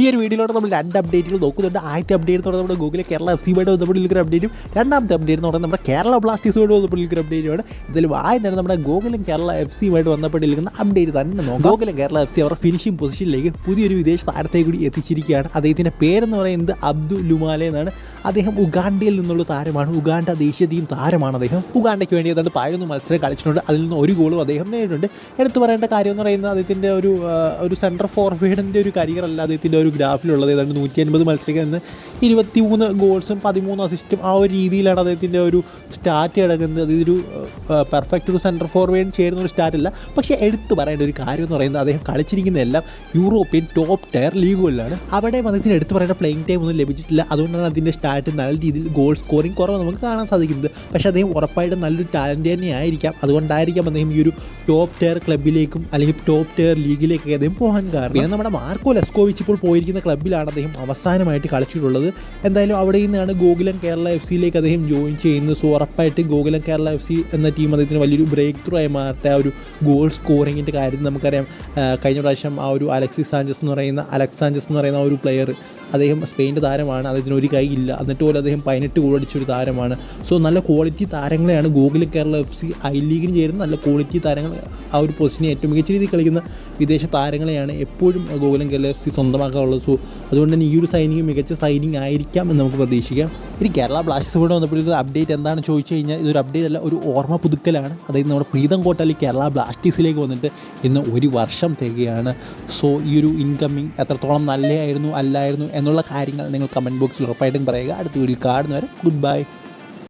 ഈ ഒരു വീഡിയോയിലൂടെ നമ്മൾ രണ്ട് അപ്ഡേറ്റുകൾ നോക്കുന്നുണ്ട്. ആദ്യത്തെ അപ്ഡേറ്റ് എന്ന് പറഞ്ഞാൽ നമ്മുടെ ഗൂഗിളിലെ കേരള എഫ് സിയുമായിട്ട് ഇരിക്കുന്ന അപ്ഡേറ്റും രണ്ടാമത്തെ അപ്ഡേറ്റ് എന്ന് പറഞ്ഞാൽ നമ്മുടെ കേരള ബ്ലാസ്റ്റേഴ്സുമായിട്ട് ഇരിക്കുന്ന അപ്ഡേറ്റുമാണ് ഇതിലും ആദ്യം തന്നെ നമ്മുടെ ഗൂഗിളും കേരള എഫ് സിയുമായിട്ട് ബന്ധപ്പെട്ടിരിക്കുന്ന അപ്ഡേറ്റ് തന്നെ നോക്കാം. ഗൂഗിളും കേരള എഫ് സി അവരുടെ ഫിനിഷിംഗ് പൊസിഷനിലേക്ക് പുതിയൊരു വിദേശ താരത്തെ കൂടി എത്തിച്ചിരിക്കുകയാണ്. അദ്ദേഹത്തിന്റെ പേരെന്ന് പറയുന്നത് അബ്ദുൽ ലുമാലെ എന്നാണ്. അദ്ദേഹം ഉഗാണ്ടയിൽ നിന്നുള്ള താരമാണ്. ഉഗാണ്ട ദേശീയ ടീം താരമാണ് അദ്ദേഹം. ഉഗാണ്ടയ്ക്ക് വേണ്ടി ഏതാണ്ട് പതിനൊന്ന് മത്സരം കളിച്ചിട്ടുണ്ട്. അതിൽ നിന്ന് ഒരു ഗോളും അദ്ദേഹം നേടിയിട്ടുണ്ട്. എടുത്തു പറയേണ്ട കാര്യം എന്ന് പറയുന്നത് അദ്ദേഹത്തിന്റെ ഒരു ഒരു സെൻട്രൽ ഫോർവേഡിന്റെ ഒരു കരിയർ അല്ല അദ്ദേഹത്തിന്റെ ഒരു ഗ്രാഫിലുള്ളത്. ഏതാണ്ട് നൂറ്റി അൻപത് മത്സരത്തിൽ നിന്ന് ഇരുപത്തി മൂന്ന് ഗോൾസും പതിമൂന്ന് അസിസ്റ്റും ആ ഒരു രീതിയിലാണ് അദ്ദേഹത്തിന്റെ ഒരു സ്റ്റാറ്റ് കിടക്കുന്നത് അതൊരു പെർഫെക്റ്റ് ഒരു സെൻട്രൽ ഫോർവേഡ് ചേരുന്ന ഒരു സ്റ്റാറ്റ് അല്ല. പക്ഷേ എടുത്തു പറയേണ്ട ഒരു കാര്യം എന്ന് പറയുന്നത് അദ്ദേഹം കളിച്ചിരിക്കുന്ന എല്ലാം യൂറോപ്യൻ ടോപ്പ് ടയർ ലീഗുകളിലാണ് അവിടെ അദ്ദേഹത്തിന് എടുത്തു പറയേണ്ട പ്ലേയിങ് ടൈം ഒന്നും ലഭിച്ചിട്ടില്ല. അതുകൊണ്ടാണ് അതിന്റെ നല്ല രീതിയിൽ ഗോൾ സ്കോറിംഗ് കുറവ് നമുക്ക് കാണാൻ സാധിക്കുന്നത്. പക്ഷേ അദ്ദേഹം ഉറപ്പായിട്ടും നല്ലൊരു ടാലന്റ് തന്നെ ആയിരിക്കാം അതുകൊണ്ടായിരിക്കാം അദ്ദേഹം ഈ ഒരു ടോപ്പ് ടയർ ക്ലബിലേക്കും അല്ലെങ്കിൽ ടോപ്പ് ടയർ ലീഗിലേക്കൊക്കെ അദ്ദേഹം പോകാൻ കാരണം. പിന്നെ നമ്മുടെ മാർക്കോ ലെസ്കോവിച്ച് ഇപ്പോൾ പോയിരിക്കുന്ന ക്ലബിലാണ് അദ്ദേഹം അവസാനമായിട്ട് കളിച്ചിട്ടുള്ളത്. എന്തായാലും അവിടെ നിന്നാണ് ഗോകുലം കേരള എഫ് സിയിലേക്ക് അദ്ദേഹം ജോയിൻ ചെയ്യുന്നത്. സോ ഉറപ്പായിട്ട് ഗോകുലം കേരള എഫ് സി എന്ന ടീം അദ്ദേഹത്തിന് വലിയൊരു ബ്രേക്ക് ത്രൂ ആയി മാറട്ടെ. ആ ഒരു ഗോൾ സ്കോറിങ്ങിന്റെ കാര്യത്തിൽ നമുക്കറിയാം. കഴിഞ്ഞ പ്രാവശ്യം ആ ഒരു അലക്സി സാഞ്ചസ് എന്ന് പറയുന്ന അലക്സ് സാഞ്ചസ് എന്ന് പറയുന്ന ആ ഒരു പ്ലെയർ അദ്ദേഹം സ്പെയിന്റെ താരമാണ് അദ്ദേഹത്തിന് ഒരു കൈ ഇല്ല എന്നിട്ട് പോലും അദ്ദേഹം പതിനെട്ട് ഗോൾ അടിച്ചൊരു താരമാണ്. സോ നല്ല quality താരങ്ങളെയാണ് Gokul Kerala F C I ലീഗിന് ചേരുന്ന നല്ല ക്വാളിറ്റി താരങ്ങൾ ആ ഒരു പൊസിഷനെ ഏറ്റവും മികച്ച രീതിയിൽ കളിക്കുന്ന വിദേശ താരങ്ങളെയാണ് എപ്പോഴും ഗോകുലം കേരള എഫ് സി സ്വന്തമാക്കാറുള്ളത്. സോ അതുകൊണ്ട് തന്നെ ഈ ഒരു സൈനിങ് മികച്ച സൈനിങ് ആയിരിക്കാം എന്ന് നമുക്ക് പ്രതീക്ഷിക്കാം. ഇനി കേരള ബ്ലാസ്റ്റേഴ്സ് കൂടെ വന്നപ്പോഴത്തേക്ക് അപ്ഡേറ്റ് എന്താണെന്ന് ചോദിച്ചു കഴിഞ്ഞാൽ ഇതൊരു അപ്ഡേറ്റ് അല്ല ഒരു ഓർമ്മ പുതുക്കലാണ്. അതായത് നമ്മുടെ പ്രീതം കോട്ടാലി കേരള ബ്ലാസ്റ്റേഴ്സിലേക്ക് വന്നിട്ട് ഇന്ന് ഒരു വർഷം തികയാണ്. സോ ഈ ഒരു ഇൻകമ്മിങ് എത്രത്തോളം നല്ലതായിരുന്നു അല്ലായിരുന്നു എന്നുള്ള കാര്യങ്ങൾ നിങ്ങൾ കമന്റ് ബോക്സിൽ ഉറപ്പായിട്ടും പറയുക. അടുത്ത വീട്ടിൽ കാണുന്നവരെ ഗുഡ് ബൈ